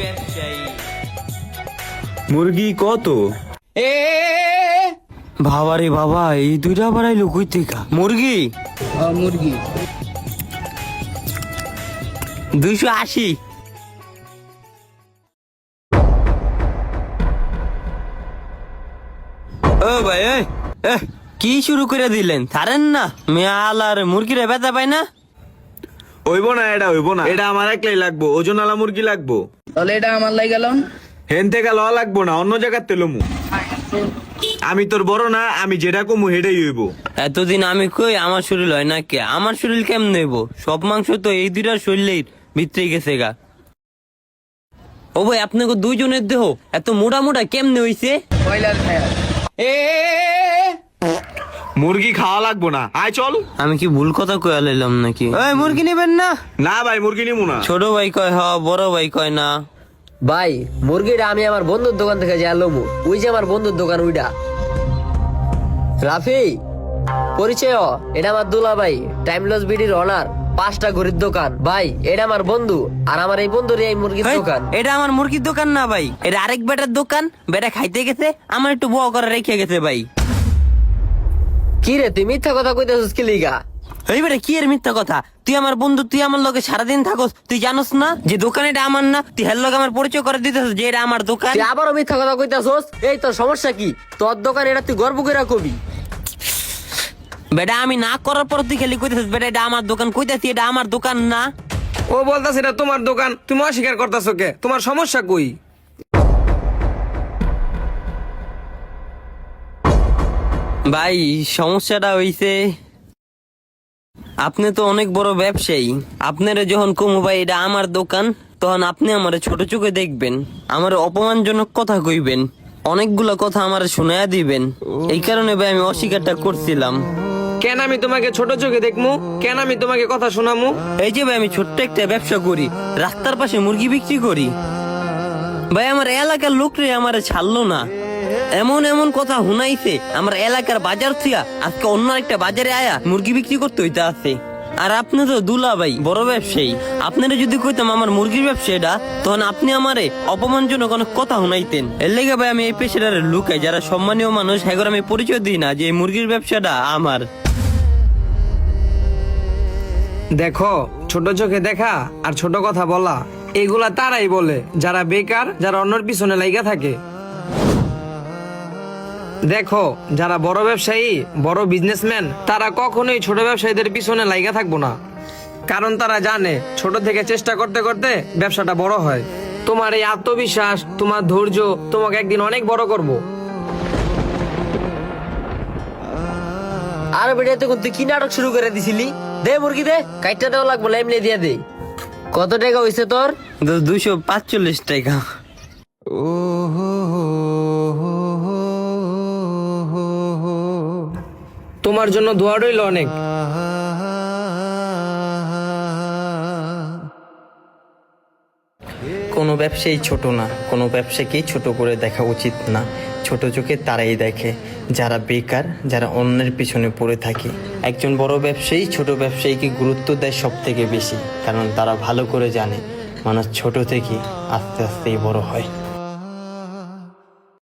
ব্যবসায়ী মুরগি কত? এ বাবা রে বাবা এই দুইটা বাড়াইলো কই থেকে মুরগি? মুরগি। দুইশো আশি। ও ভাই এ, কি শুরু করে দিলেন? থারেন না মেয়া আলার মুরগিরে ব্যথা পাই না? হইব না এটা হইব না। এটা আমার একলাই লাগবো ওজন আলা মুরগি লাগবো। তাহলে এটা আমার লাই গেল হেন থেকে লওয়া লাগবো না অন্য জায়গার তেলমু আমি তোর বড় না আমি যেটা কমু হেডেই হইব। এতদিন আমি কই আমার শরীর হয় না কে? আমার শরীর কেমন নেব সব মাংস তো এই দুইটার শরীরের ভিতরে গেছে গা। ও ভাই আপনাকে দুইজনের দেহ এত মোটা মোটা কেমনে হইছে? খায় এ মুরগি খাওয়া লাগবো না। আয় চল। আমি কি ভুল কথা কয়ে লাইলাম নাকি? ওই মুরগি নেবেন না। না ভাই মুরগি নিমু না। ছোট ভাই কয় হ বড় ভাই কয় না। ভাই মুরগিটা আমি আমার বন্ধুর দোকান থেকে যা লমু। ওই যে আমার বন্ধুর দোকান ওইটা। রাফি পরিচয় হ, এটা আমার দুলা ভাই টাইমলস বিডির অনার পাঁচটা ঘড়ির দোকান। ভাই এটা আমার বন্ধু আর আমার এই বন্ধুর এই মুরগির হেই, দোকান। এটা আমার মুরগির দোকান না ভাই এটা আরেক বেটার দোকান। বেটা খাইতে গেছে আমার একটু বড় করে রেখে গেছে ভাই। কি রে তুই মিথ্যা কথা কইতেছিস কি লিগা? এই বেটা কি এর মিথ্যা কথা? তুই আমার বন্ধু তুই আমার লগে সারাদিন থাকস তুই জানোস না? যে দোকান এটা আমার না তুই হের লগে আমার পরিচয় করে দিতেছ যে এটা আমার দোকান। তুই আবারও মিথ্যা কথা কইতেছিস? এই তোর সমস্যা কি? তোর দোকান এটা তুই গর্ব করে কবি। বেটা আমি না করার পর তুই খালি কইতেছিস বেটা এটা আমার দোকান কইতাছি এটা আমার দোকান না। ও বলতাছে এটা তোমার দোকান তুমি অস্বীকার করতেছো কে? তোমার সমস্যা কই? ভাই সমস্যাটা হইছে আপনি তো অনেক বড় ব্যবসায়ী। আপনারা যখন কমু ভাই এটা আমার দোকান তখন আপনি আমার ছোট চোখে দেখবেন আমার অপমানজনক কথা কইবেন অনেকগুলো কথা আমার শোনায়া দিবেন। এই কারণে ভাই আমি অস্বীকারটা করছিলাম। কেন আমি তোমাকে ছোট চোখে দেখমু? কেন আমি তোমাকে কথা শোনামু? এই যে ভাই আমি ছোট্ট একটা ব্যবসা করি রাস্তার পাশে মুরগি বিক্রি করি। ভাই আমার এলাকার লোকরে আমার ছাড়লো না। এমন এমন কথা হুনাইছে আমার এলাকার বাজার থিয়া আজকে অন্য একটা বাজারে আয়া মুরগি বিক্রি করতে হইতে আছে। আর আপনি তো দুলা ভাই বড় ব্যবসায়ী। আপনারা যদি কইতাম আমার মুরগির ব্যবসায়ীটা তখন আপনি আমারে অপমানজনক অনেক কথা হুনাইতেন এর লেগে ভাই আমি এই পেশাটার লুকাই, যারা সম্মানীয় মানুষ হ্যাগর আমি পরিচয় দিই না যে এই মুরগির ব্যবসাটা আমার। দেখো, ছোট চোখে দেখা আর ছোট কথা বলা, এগুলা তারাই বলে, যারা বেকার, যারা অন্যের পিছনে লাইগা থাকে। দেখো যারা বড় ব্যবসায়ী বড় বিজনেসম্যান তারা কখনোই ছোট ব্যবসায়ীদের পিছনে লাইগা থাকব না। কারণ তারা জানে ছোট থেকে চেষ্টা করতে করতে ব্যবসাটা বড় হয়। তোমার এই আত্মবিশ্বাস তোমার ধৈর্য তোমাকে একদিন অনেক বড় করব। আর বেটা তখন তুই কি নাটক শুরু করে দিছিলি? দে মুরগি দে কাইটটা দেওয়া লাগবো এমনি দিয়ে দে। কত টাকা হইছে তোর? দুশো পাঁচচল্লিশ টাকা। তোমার জন্য দোয়া রইল অনেক। কোনো ব্যবসায়ী ছোট না, কোনো ব্যবসাকেই ছোট করে দেখা উচিত না। ছোট চোখে তারাই দেখে, যারা বেকার, যারা অন্যের পিছনে পড়ে থাকে। একজন বড় ব্যবসায়ী ছোট ব্যবসায়ীকে গুরুত্ব দেয় সব থেকে বেশি, কারণ তারা ভালো করে জানে, মানুষ ছোট থেকে আস্তে আস্তেই বড় হয়।